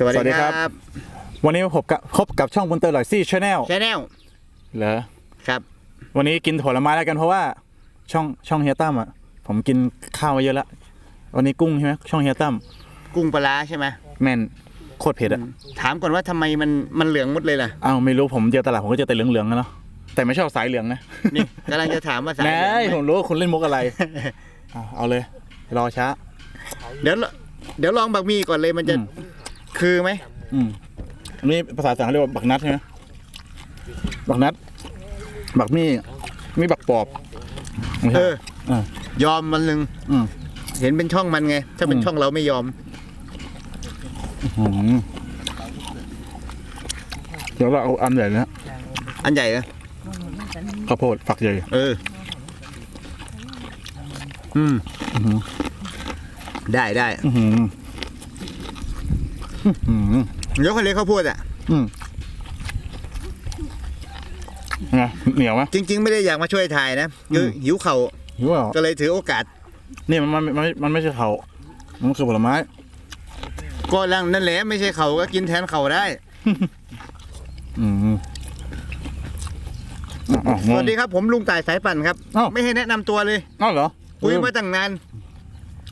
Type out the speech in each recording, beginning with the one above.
สวัสสวัสดีดีคครัรับบวันนี้มาพบกับพบกับช่องบุญเตอร์ลอยซี่ชาแนลชาแนลเหรอครับ วันนี้กินผลไม้แล้วกันเพราะว่าช่องช่องเฮียตั้มอะผมกินข้าวมาเยอะแล้ววันนี้กุ้งใช่ไหมช่องเฮียตั้มกุ้งปลาร้าใช่ไหมแม่นโคตรเผ็ดอะถามก่อนว่าทำไมมันมันเหลืองหมดเลยล่ะอ้าวไม่รู้ผมเจอตลาดผมก็เจอแต่เหลืองๆนะเนาะแต่ไม่ชอบสายเหลืองนะนี่กำลังจะถามว่าสายแหเหน่ลืองไหผมมรู้ว่าคุณเล่นมุกอะไรเอาเอาเลย รอช้า เดี๋ยวเดี๋ยวลองบักมี่ก่อนเลยมันจะอืม คือไหมอืมอันนี้ภาษาต่างเขาเรียกว่าบักนัดใช่ไหมบักนัด บักมี่มีบักปอบไม่เอใช่ออ่ายอมมันลึงอืม เห็นเป็นช่องมันไง ถ้าเป็นอืมช่องเราไม่ยอม อืมเดี๋ยวเราเอาอันใหญ่นะอันใหญ่นะข้าวโพดฝักใหญ่เออ อืมอื้อหือได้ได้อื้อหือ อื้อหือเดี๋ยวคนเล็กเขาพูดอะ อืมไงเหนียวไหมจริง ๆ ไม่ได้อยากมาช่วยถ่ายนะคืออมหิวเข่าหิวเปล่าก็เลยถือโอกาส นี่มันมันมันมันไม่ใช่เขามันคือผลไม้ ก็ลังนั่นแหละไม่ใช่เขาก็กินแทนเขาได้ อืมอ๋อสวัสดีครับผมลุงต่ายสายปั่นครับ อ้าว ไม่ให้แนะนำตัวเลยอ้าวเหรอคุยมาตั้งนาน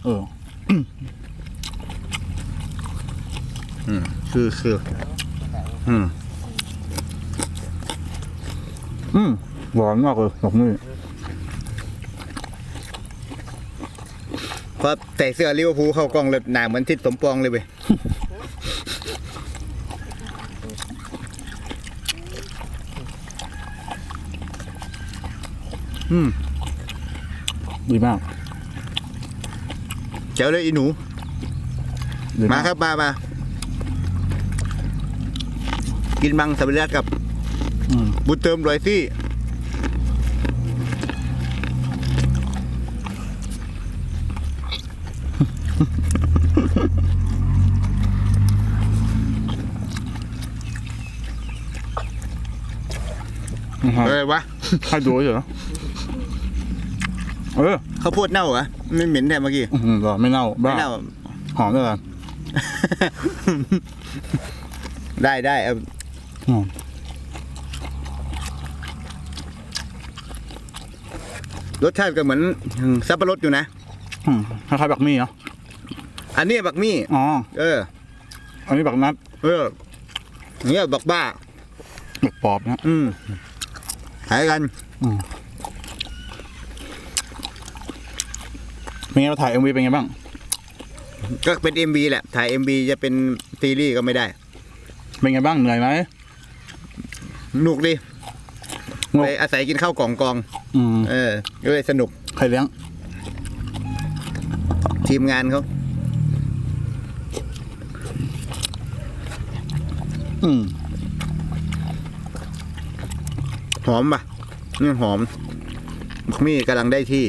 เออ คือคืออืมอืมหวานมากเลยดอกนี่พอแต่เสื้อลิเวอร์พูลเข้ากล้องเลยหนาเหมือนทิศสมปองเลยเว้ยอืมดีมากเจ๋วเลยอีหนูดีมาครับมามา กินมังสวิรัตกับอืมบุญเติมรอยซี่อือฮะเอ้ยวะให้ดูเฉยเหรอเออข้าวโพดเน่าเหรอไม่เหม็นแท้เมื่อกี้อื้อหือก็ไม่เน่าบ้าไม่เน่าหอมด้วยกันได้ได้เอา อืมรสชาติก็เหมือนสับปะรดอยู่นะอืมคล้ายๆบักมี่เนาะอันนี้บักมี่อ๋อเออ อันนี้บักนัด เออเนี่ยบักบ้าบักปอบนะอืมหายกันเป็นไงเราถ่ายเอ็มวีเป็นไงบ้าง ก็เป็น MB แหละ ถ่าย MB จะเป็นซีรีส์ก็ไม่ได้ เป็นไงบ้างเหนื่อยไหม หนุกดิงกไปอาศัยกินข้าวกล่องกองอืมเออก็เลยสนุกใครเลี้ยง ทีมงานเขาอืมหอมปะนี่หอมบักมี่กำลังได้ที่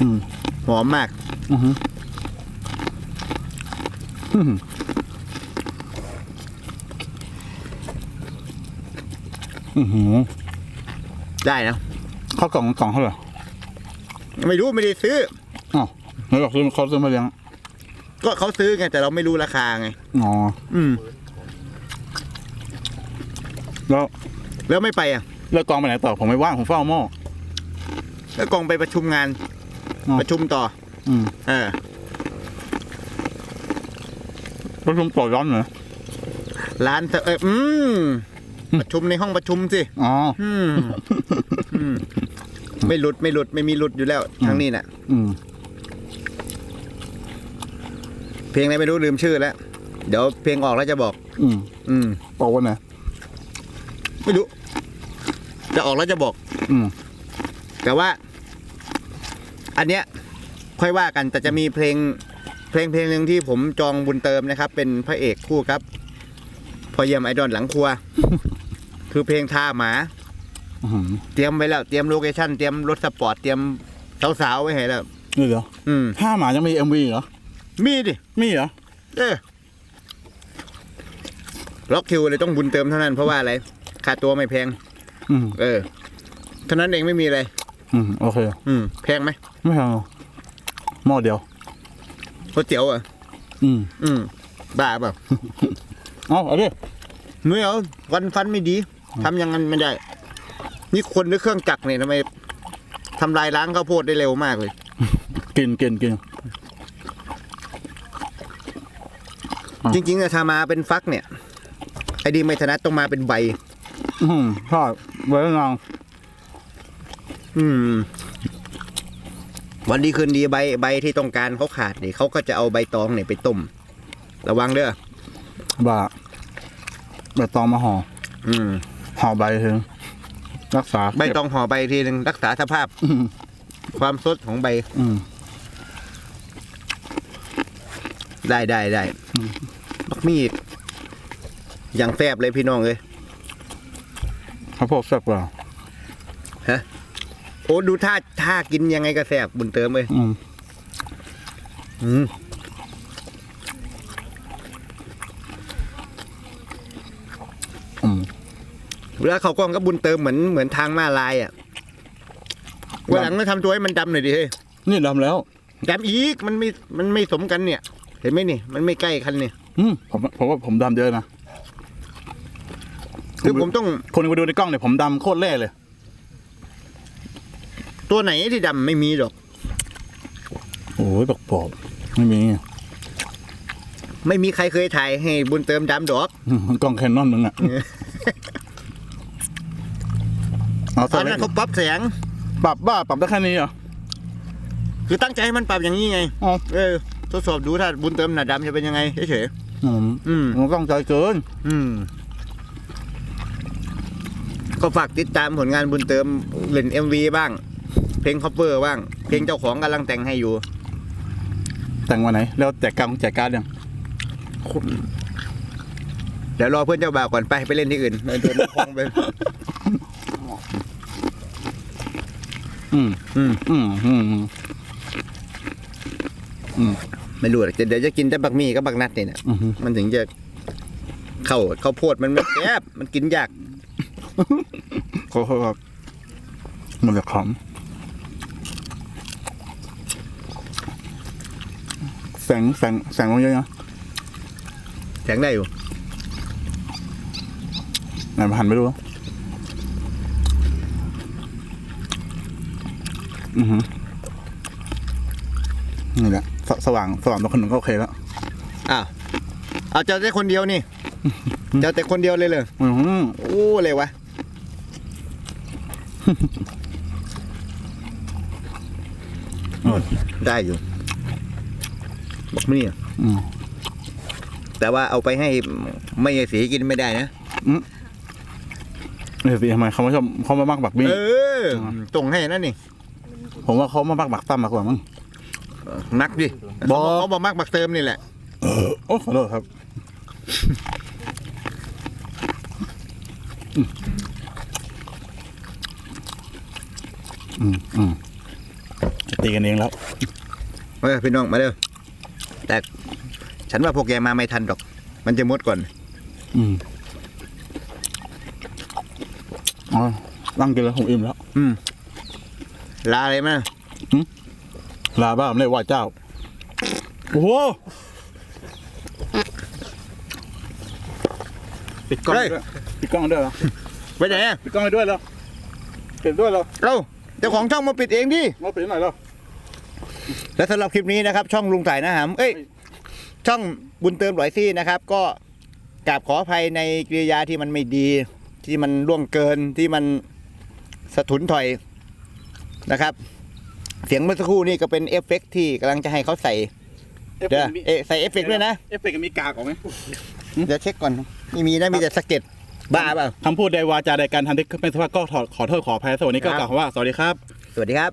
อืมหอมมาก อือหือ อือหืออือหือได้นะ ข้าวกล่องกล่องเท่าไหร่ไม่รู้ไม่ได้ซื้อ อ้าวไม่บอกซื้อเขาซื้อมาเลี้ยงก็เขาซื้อไงแต่เราไม่รู้ราคาไง อ๋ออืม แล้วแล้วไม่ไปอะ แล้วกองไปไหนต่อผมไม่ว่างผมเฝ้าหม้อ แล้วกองไปประชุมงาน อ๋อ ประชุมต่อ อืมเออประชุมต่อย้อนเหรอร้านเสเอออืม ประชุมในห้องประชุมสิอ๋ออืมอืมไม่หลุดไม่หลุดไม่มีหลุดอยู่แล้วทางนี้น่ะ อืมเพลงอะไรไม่รู้ลืมชื่อแล้ว เดี๋ยวเพลงออกแล้วจะบอก อืมอืมบอกวันไหนไม่รู้ จะออกแล้วจะบอก อืมแต่ว่า อันเนี้ย ค่อยว่ากัน แต่จะมีเพลง เพลงเพลงหนึ่งที่ผมจองบุญเติมนะครับ เป็นพระเอกคู่ครับ พอเยี่ยมไอดอลหลังครัว คือเพลงท่าหมาอื้อหือเตรียมไว้แล้วเตรียมโลเคชั่นเตรียมรถสปอร์ตเตรียมสาวๆไว้ให้แล้ว นี่เดี๋ยวอืมถ้าหมายังมีเอ็มวีเหรอ มีดิ มีเหรอ เออล็อกคิวเลยต้องบุญเติมเท่านั้นเพราะว่าอะไรค่าตัวไม่แพง อืมเออเท่านั้นเองไม่มีอะไร อืมโอเค อืม แพงไหมไม่เอาหม้อเดียว ก๋วยเตี๋ยวอะอืมอืมบ้าเปล่า เอาเอาดิ ไม่เอาวันฟันไม่ดี ทำอยังงั้นไม่ได้ นี่คนด้วยเครื่องจักรเนี่ยทำไมทำลายล้างข้าวโพดได้เร็วมากเลย กินกินกินอะจริงๆอะถ้ามาเป็นฟักเนี่ย ไอ้ดีไม่ถนัดต้องมาเป็นใบ อืมใช่ไว้นางอืม วันดีคืนดีใบใบที่ต้องการเขาขาดเนี่ยเขาก็จะเอาใบตองเนี่ยไปต้ม ระวังเด้อบ่าใบตองมาห่ออืม ห่อใบถึงรักษาใบตองห่อใบทีหนึ่งรักษาสภาพอืมความสดของใบ อืมได้ได้ได้บักมีดอย่างแซบเลยพี่น้องเลยข้าวโพดแซ่บกว่าโอ้ดูท่าท่ากินยังไงก็แซบบุญเติมเลยอืมอืม อืม เวลาเขากล้องก็บุญเติมเหมือนเหมือนทางมาลายอะวันหลังต้องทำตัวให้มันดำหน่อยดิเฮ้ยนี่ดำแล้วดำอีกมันไม่มันไม่สมกันเนี่ย เห็นไหมนี่ มันไม่ใกล้กันเนี่ยอืมผมผมว่าผมดำเยอะนะคือผมต้องคนไปดูในกล้องเนี่ยผมดำโคตรเล่เลย ตัวไหนที่ดำไม่มีหรอกโอ้ยบักปอบไม่มีไม่มีใครเคยถ่ายให้บุญเติมดำดอกอืมกล้องแคนนอนมึงอะ เอาตใส่อนเล็นั้นกเขาปรับแสง ปรับบ้าปรับได้แค่นี้เหรอ คือตั้งใจให้มันปรับอย่างนี้ไง อ๋อ เออ ทดสอบดูถ้าบุญเติมหนาดำจะเป็นยังไงเฉยอืมๆอืม มันต้องใจเกิน อืม ก็ฝากติดตามผลงานบุญเติมเล่นเอ็มวีบ้าง เพลงคอปเปอร์บ้าง เพลงเจ้าของกำลังแต่งให้อยู่ แต่งวันไหน แล้วแจกกลางแจกการ์ดยัง เดี๋ยวรอเพื่อนเจ้าบ่าวก่อนไปไปเล่นที่อื่นเดินคลองไป อืมอืมอืมอืมอืม ไม่รู้หรอกเดี๋ยวจะกินแต่บักหมี่กับบักนัดเนี่ยนะอืมมันถึงจะเข้าข้าวโพดมันไม่แซ่บมันกินยากเขาเขาแบบมันจะขำแสงแสงแสงลงเยอะนะแข็งได้อยู่ ไหนมาหันไปดู อือหือนี่แหละสสว่างสว่างตรงคนหนึ่งก็โอเคแล้วอ้าวเอาเจ้าแต่คนเดียวนี่ เจ้าแต่คนเดียวเลยเลยอือหือโอ้อะไรวะได้อยู่ บอกไม่เนี่ยอืมแต่ว่าเอาไปให้ไม่ใช่สีกินไม่ได้นะ เดี๋ยวสิทำไมเขาไม่ชอบเขามามักบักบี้ เออตรงให้นั่นนี่ ผมว่าเขามามักบักตั้มมากกว่ามั้ง นักดิบอเขาบอกมักบักเติมนี่แหละ โอ้ขอโทษครับ อืมอืมตีกันเองแล้วเออพี่น้องมาเด้อแต่ฉันว่าพวกแกมาไม่ทันดอก มันจะหมดก่อน อืมอ๋อร่างกินแล้วผมอิ่มแล้ว อืม ลาอะไรมาลาบ้าไม่ได้ไหว่าเจ้า โอ้โหปิดกล้องด้วยปิดกล้องด้วยเหรอไปไหนอะปิดกล้องให้ด้วยเหรอปิดด้วยเหรอเอ้าเจ้าของช่องมาปิดเองดิมาปิดหน่อยเหรอและสำหรับคลิปนี้นะครับ ช่องลุงถ่ายนะหามเอ้ย ช่องบุญเติมหลอยซี่นะครับ ก็กราบขออภัยในกิริยาที่มันไม่ดี ที่มันล่วงเกินที่มันสะทุนถอย นะครับ เสียงเมื่อสักครู่นี่ก็เป็นเอฟเฟกต์ที่กำลังจะให้เขาใส่เดี๋ยวเอะใส่เอฟเฟกต์ด้วยนะ เอฟเฟกต์มีกากออกไหมเดี๋ยวเช็คก่อนไม่มีนะมีแต่สะเก็ดบ้าเปล่าคำพูดใดวาจาใดการทำที่ไม่สภาพก็ขอขอโทษขออภัยสวัสดีก็ครับกล่าวคำว่าสวัสดีครับ สวัสดีครับ